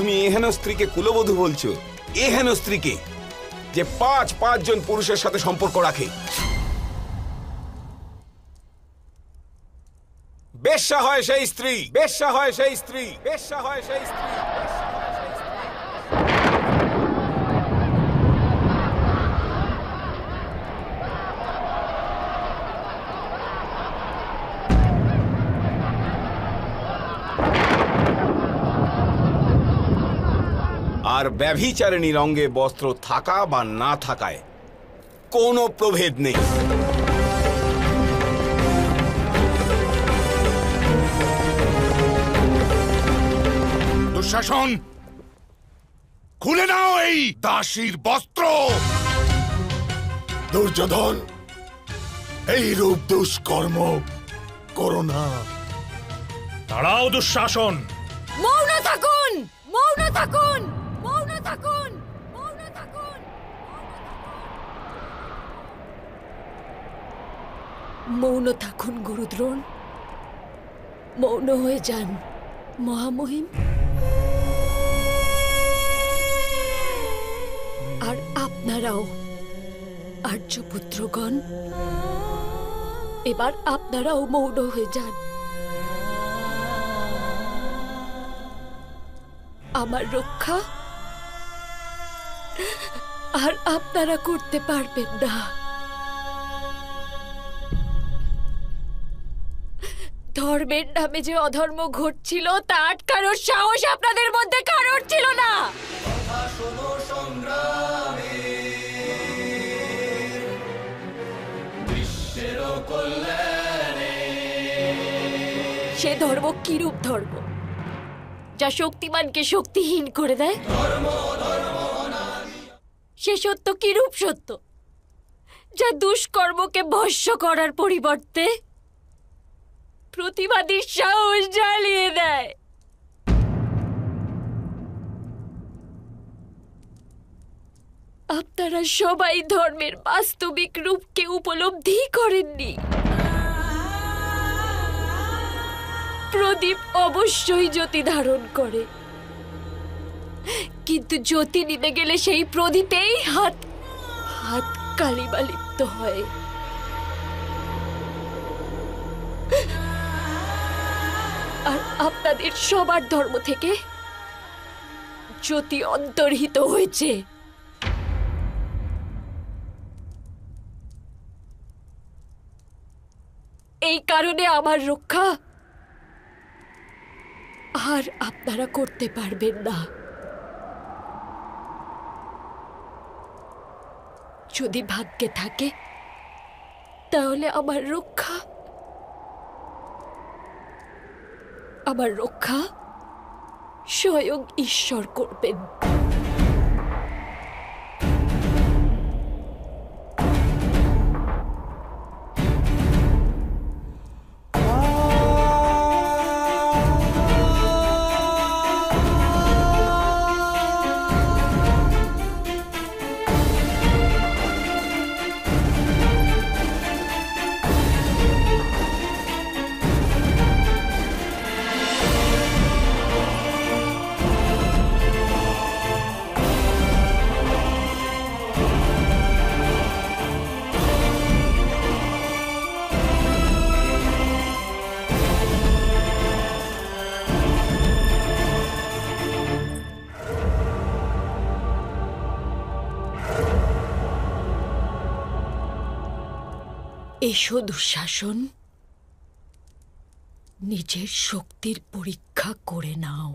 তুমি এহেন স্ত্রীকে কুলবধূ বলছো? এহেন স্ত্রীকে? যে পাঁচ, পাঁচজন পুরুষের সাথে সম্পর্ক রাখে। বেশ্যা হয় সেই স্ত্রী, বেশ্যা হয় সেই স্ত্রী, বেশ্যা হয় সেই স্ত্রী আর ব্যভিচারিণীর অঙ্গে বস্ত্র থাকা বা না থাকায় কোনো প্রভেদ নেই। দুঃশাসন খুলে নাও এই দাসীর বস্ত্র। দুর্যোধন এই রূপ দুষ্কর্ম করো না। তারাও দুঃশাসন। মৌন থাকুন মৌন থাকুন। থাকুন! মৌন থাকুন! মৌন গুরুদ্রোণ। মৌন হয়ে যান, মহামহিম। আর আপনারাও, আর্যপুত্রগণ, এবার আপনারাও মৌন হয়ে যান। আমার রক্ষা আর আপনারা করতে পারবেন না। ধর্মের নামে যে অধর্ম ঘটছিল তা আটকানোর সাহস আপনাদের মধ্যে কারোর ছিল না। সে ধর্ম কিরূপ ধর্ম? যা শক্তিমানকে শক্তিহীন করে দেয়? সে সত্য কিরূপ সত্য? যা দুষ্কর্মকে ভস্য করার পরিবর্তে প্রতিবাদীর সাহস জ্বালিয়ে দেয়। আপনারা সবাই ধর্মের বাস্তবিক রূপকে উপলব্ধি করেননি। প্রদীপ অবশ্যই জ্যোতি ধারণ করে। কিন্তু জ্যোতি নিতে গেলে সেই প্রদীপেই হাত হাত কালিমা লিপ্ত হয়। আর আপনাদের সবার ধর্ম থেকে জ্যোতি অন্তর্হিত হয়েছে। এই কারণে আমার রক্ষা আর আপনারা করতে পারবেন না। যদি ভাগ্যে থাকে তাহলে আমার রক্ষা। আমার রক্ষা স্বয়ং ঈশ্বর করবেন। এসো দুঃশাসন। নিজের শক্তির পরীক্ষা করে নাও।